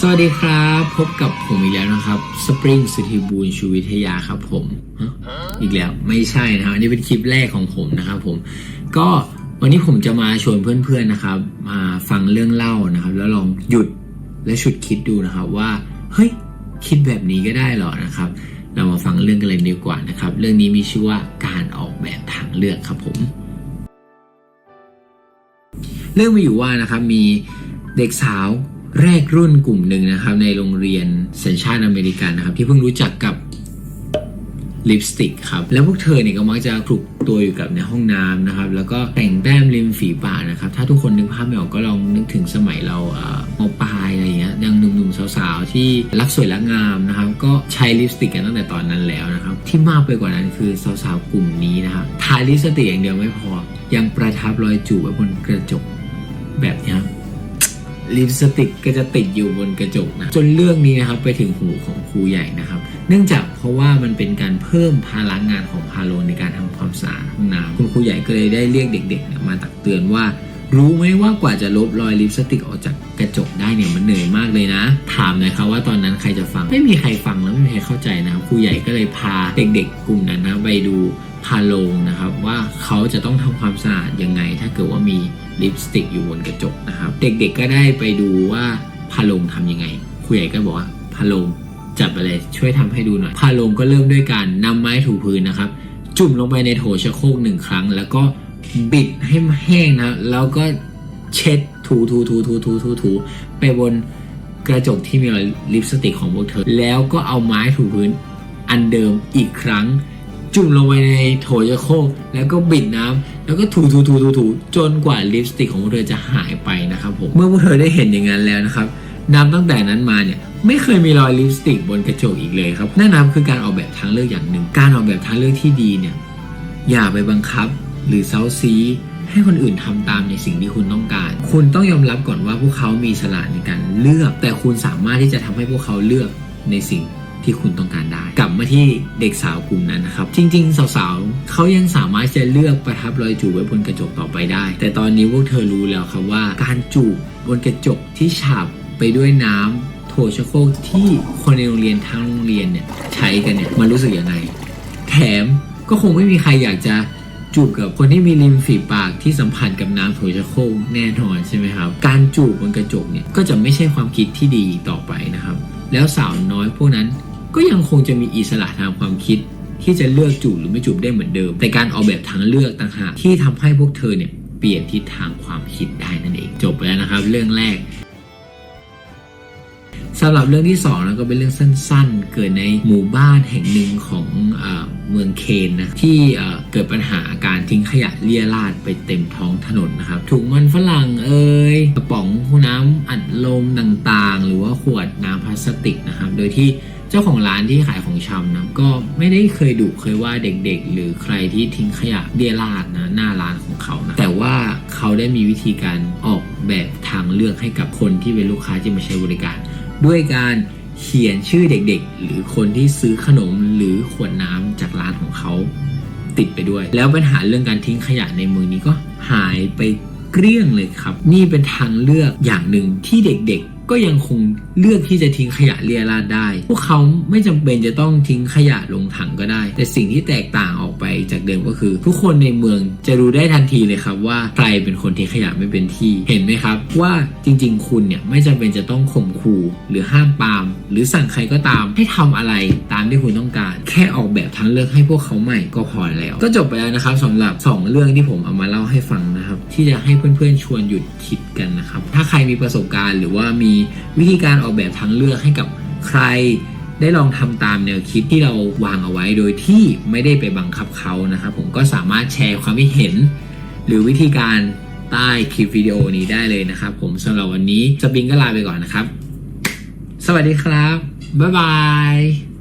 สวัสดีครับ พบกับผมอีกแล้วนะครับสปริงสุธิบูรณ์ชูวิทยาครับผมอีกแล้วไม่ใช่นะครับอันนี้เป็นคลิปแรกของผมนะครับผมก็วันนี้ผมจะมาชวนเพื่อนๆนะครับ มาฟังเรื่องเล่านะครับ แล้วลองหยุดและฉุดคิดดูนะครับว่าเฮ้ยคิดแบบนี้ก็ได้หรอนะครับ เรามาฟังเรื่องกันเลยดีกว่านะครับ เรื่องนี้มีชื่อว่าการออกแบบทางเลือกครับผม เรื่องมีอยู่ว่านะครับมีเด็กสาว แรกรุ่นกลุ่มหนึ่งนะครับ ในโรงเรียนสัญชาติอเมริกันนะครับ ที่เพิ่งรู้จักกับลิปสติกครับ แล้วพวกเธอเนี่ยก็มักจะคลุกตัวอยู่กับในห้องน้ำนะครับ แล้วก็แต่งแต้มริมฝีปากนะครับ ถ้าทุกคนนึกภาพไม่ออกก็ลองนึกถึงสมัยเราเอ่อมปลายอะไรอย่างเงี้ยยังหนุ่มๆสาวๆ ที่รักสวยรักงามนะครับ ก็ใช้ลิปสติกกันตั้งแต่ตอนนั้นแล้วนะครับ ที่มากไปกว่านั้นคือสาวๆกลุ่มนี้นะครับทาลิปสติกอย่างเดียวไม่พอ ยังประทับรอยจูบไว้บนกระจกแบบนี้ ลิปสติกก็จะติดอยู่บนกระจกนะจนเรื่องนี้นะครับไปถึงหูของครูใหญ่นะครับ เนื่องจากเพราะว่ามันเป็นการเพิ่มภาระงานของพาโลในการทำความสะอาดห้องน้ำคุณครูใหญ่ก็เลยได้เรียกเด็กๆมาตักเตือนว่า รู้ไหมว่ากว่าจะลบรอยลิปสติกออกจากกระจกได้เนี่ยมันเหนื่อยมากเลยนะ ถามหน่อยครับว่าตอนนั้นใครจะฟังไม่มีใครฟังแล้วไม่มีใครเข้าใจนะครับครูใหญ่ก็เลยพาเด็ก ๆ กลุ่มนั้นนะไปดู พาโลงนะครับว่าเขาจะต้องทำความสะอาดยังไง ถ้าเกิดว่ามีลิปสติกอยู่บนกระจกนะครับ เด็กๆก็ได้ไปดูว่าพาโลงทำยังไงครูใหญ่ก็บอกว่าพาโลงจับไปเลยช่วยทำให้ดูหน่อยพาโลงก็เริ่มด้วยการนำไม้ถูพื้นนะครับ จุ่มลงไปในโถชักโครกหนึ่งครั้ง แล้วก็บิดให้แห้งนะแล้วก็เช็ดถูถูถูถูถูถูถูไปบนกระจกที่มีรอยลิปสติกของพวกเธอ แล้วก็เอาไม้ถูพื้นอันเดิมอีกครั้ง จุ่มลงไปในโถชักโครกแล้วก็บิดน้ำแล้วก็ถูถูถูถูถูจนกว่าลิปสติกของพวกเธอจะหายไปนะครับผมเมื่อพวกเธอได้เห็นอย่างนั้นแล้วนะครับนับตั้งแต่นั้นมาเนี่ยไม่เคยมีรอยลิปสติกบนกระจกอีกเลยครับนั่นนับคือการออกแบบทางเลือกอย่างหนึ่ง การออกแบบทางเลือกที่ดีเนี่ยอย่าไปบังคับหรือเซาซีให้คนอื่นทำตามในสิ่งที่คุณต้องการ คุณต้องยอมรับก่อนว่าพวกเขามีฉลาดในการเลือก แต่คุณสามารถที่จะทำให้พวกเขาเลือกในสิ่ง ที่คุณต้องการได้ กลับมาที่เด็กสาวกลุ่มนั้นนะครับ จริง ๆ สาวๆเขายังสามารถจะเลือกประทับรอยจูบไว้บนกระจกต่อไปได้ แต่ตอนนี้พวกเธอรู้แล้วครับว่า การจูบบนกระจกที่ฉาบไปด้วยน้ำโถชโครกที่คนในโรงเรียนทั้งโรงเรียนเนี่ยใช้กันเนี่ยมันรู้สึกยังไง แถมก็คงไม่มีใครอยากจะจูบกับคนที่มีริมฝีปากที่สัมผัสกับน้ำโถชโครกแน่นอนใช่ไหมครับ การจูบบนกระจกเนี่ยก็จะไม่ใช่ความคิดที่ดีต่อไปนะครับ แล้วสาวน้อยพวกนั้น ก็ยังคงจะมีอิสระทางความคิด ที่จะเลือกจูบหรือไม่จูบได้เหมือนเดิม แต่การออกแบบทางเลือกต่างหากที่ทำให้พวกเธอเนี่ยเปลี่ยนทิศทางความคิดได้นั่นเองจบไปแล้วนะครับ เรื่องแรกสำหรับเรื่องที่สองนะก็เป็นเรื่องสั้นๆ เกิดในหมู่บ้านแห่งหนึ่งของเอเมืองเคนนะที่เกิดปัญหาการทิ้งขยะเลี่ยราดไปเต็มท้องถนนนะครับถุงมันฝรั่งเอ่ยกระป๋องน้ำอัดลมต่างๆ หรือว่าขวดน้ำพลาสติกนะครับ โดยที่ จ้าของร้านที่ขายของชำนะก็ไม่ได้เคยดุเคยว่าเด็กๆ หรือใครที่ทิ้งขยะเลี่ยราดนะหน้าร้านของเขานะแต่ว่าเขาได้มีวิธีการออกแบบทางเลือกให้กับคนที่เป็นลูกค้าที่มาใช้บริการ ด้วยการเขียนชื่อเด็กๆ หรือคนที่ซื้อขนมหรือขวดน้ำจากร้านของเขาติดไปด้วย แล้วปัญหาเรื่องการทิ้งขยะในเมืองนี้ก็หายไปเกลี้ยงเลยครับ นี่เป็นทางเลือกอย่างหนึ่งที่เด็กๆ ก็ยังคงเลือกที่จะทิ้งขยะเรียราดได้ พวกเขาไม่จำเป็นจะต้องทิ้งขยะลงถังก็ได้ แต่สิ่งที่แตกต่างออกไปจากเดิมก็คือ ทุกคนในเมืองจะรู้ได้ทันทีเลยครับว่าใครเป็นคนทิ้งขยะไม่เป็นที่เห็นไหมครับ ว่าจริง ๆ คุณเนี่ยไม่จำเป็นจะต้องข่มขู่หรือห้ามปาม หรือสั่งใครก็ตามให้ทำอะไรตามที่คุณต้องการ แค่ออกแบบทางเลือกให้พวกเขาใหม่ก็พอแล้ว ก็จบไปแล้วนะครับสำหรับ 2 เรื่องที่ผมเอามาเล่าให้ฟังนะครับ ที่จะให้เพื่อนๆชวนหยุดคิดกันนะครับถ้าใครมีประสบการณ์หรือว่ามีวิธีการออกแบบทางเลือกให้กับใคร ได้ลองทำตามแนวคิดที่เราวางเอาไว้โดยที่ไม่ได้ไปบังคับเขานะครับผมก็สามารถแชร์ความคิดเห็น หรือวิธีการใต้คลิปวิดีโอนี้ได้เลยนะครับ ผมสำหรับวันนี้สปริงก็ลาไปก่อนนะครับ สวัสดีครับ บ๊ายบาย